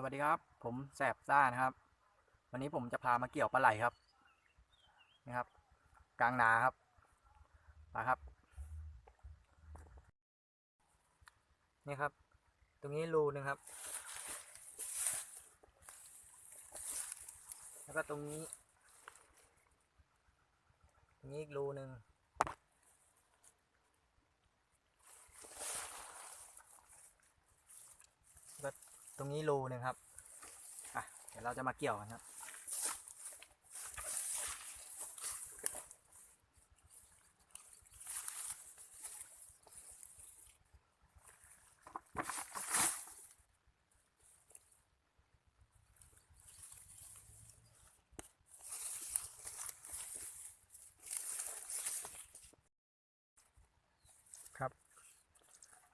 สวัสดีครับ ผมแสบซ่านะครับ วันนี้ผมจะพามาเกี่ยวปลาไหลครับนะครับ กลางนาครับมาครับ นี่ครับ ตรงนี้รูหนึ่งครับ แล้วก็ตรงนี้ ตรงนี้อีกรูหนึ่งแล้วก็ ตรงนี้รูหนึ่งครับอะเดี๋ยวเราจะมาเกี่ยวกันครับครับ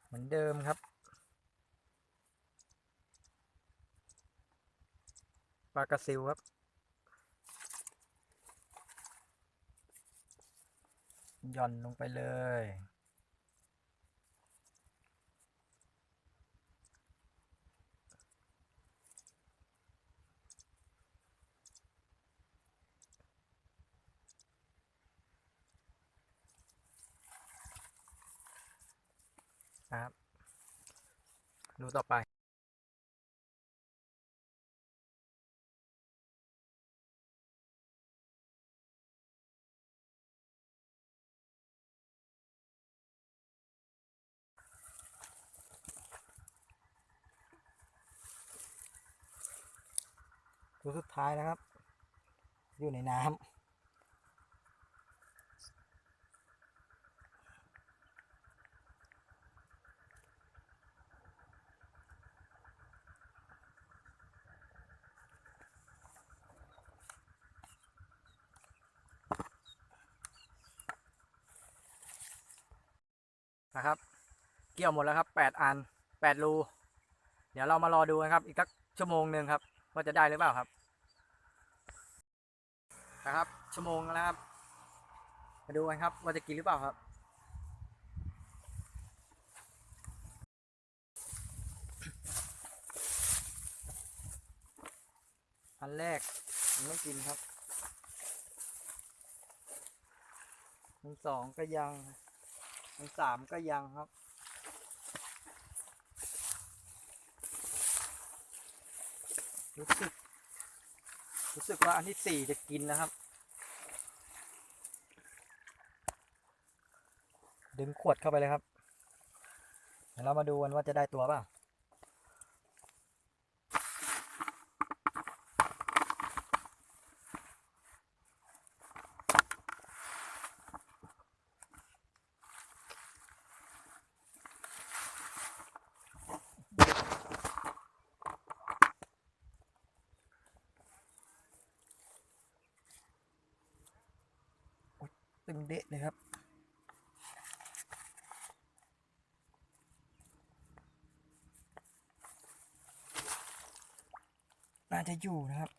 เหมือนเดิมครับ ปลากระซิวครับ หย่อนลงไปเลยนะครับ ดูต่อไป ตัวสุดท้ายนะครับ อยู่ในน้ำนะครับ เกี่ยวหมดแล้วครับแปดอันแปดรู เดี๋ยวเรามารอดูนะครับ อีกสักชั่วโมงหนึ่งครับ ว่าจะได้หรือเปล่าครับนะครับ ชั่วโมงแล้วครับ มาดูกันครับ ว่าจะกินหรือเปล่าครับอันแรกยังไม่กินครับอันสองก็ยังอันสามก็ยังครับ รู้สึก รู้สึกว่าอันที่สี่จะกินนะครับ ดึงขวดเข้าไปเลยครับ เดี๋ยวเรามาดูกันว่าจะได้ตัวเปล่า ตึงเดะเลยครับน่าจะอยู่นะครับ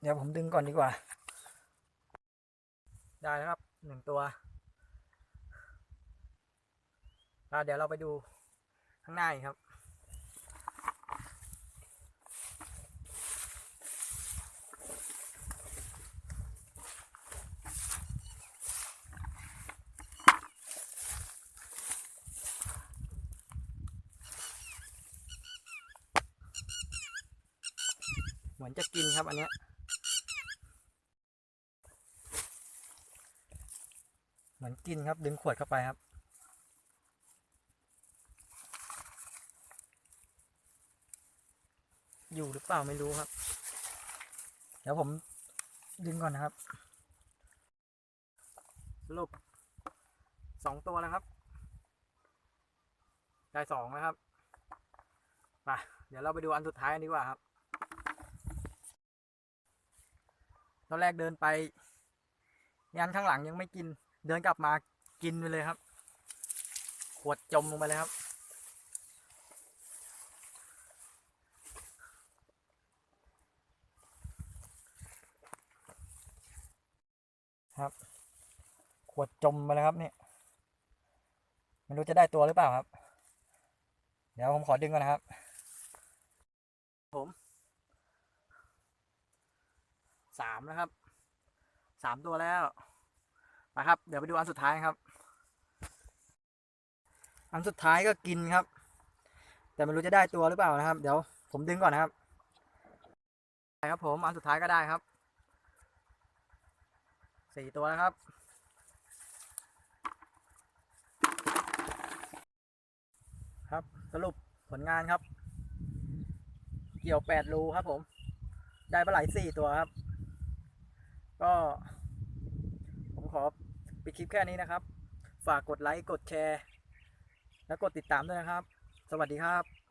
เดี๋ยวผมดึงก่อนดีกว่า ได้แล้วครับหนึ่งตัวเดี๋ยวเราไปดูข้างหน้าครับ มือนจะกินครับอันเนี้ยเหมือนกินครับดึงขวดเข้าไปครับ อยู่หรือเปล่าไม่รู้ครับ เดี๋ยวผมดึงก่อนนะครับสรุปสองตัวแล้วครับ ได้สองแล้วครับไปเดี๋ยวเราไปดูอันสุดท้ายกันดีกว่าครับ ต อนแรกเดินไปยันข้างหลังยังไม่กิน เดินกลับมากินไปเลยครับ ขวดจมลงไปเลยครับ ครับ ขวดจมไปแล้วครับเนี่ยไม่รู้จะได้ตัวหรือเปล่าครับ เดี๋ยวผมขอดึงก่อนนะครับ ผม สามนะครับสามตัวแล้วนะครับ เดี๋ยวไปดูอันสุดท้ายครับ อันสุดท้ายก็กินครับ แต่ไม่รู้จะได้ตัวหรือเปล่านะครับ เดี๋ยวผมดึงก่อนนะครับได้ครับผมอันสุดท้ายก็ได้ครับสี่ตัวแล้วครับ ครับสรุปผลงานครับ เกี่ยวแปดรูครับผม ได้ปลาไหลสี่ตัวครับ ก็ ผมขอปิดคลิปแค่นี้นะครับ ฝากกดไลค์ กดแชร์ และกดติดตามด้วยนะครับ สวัสดีครับ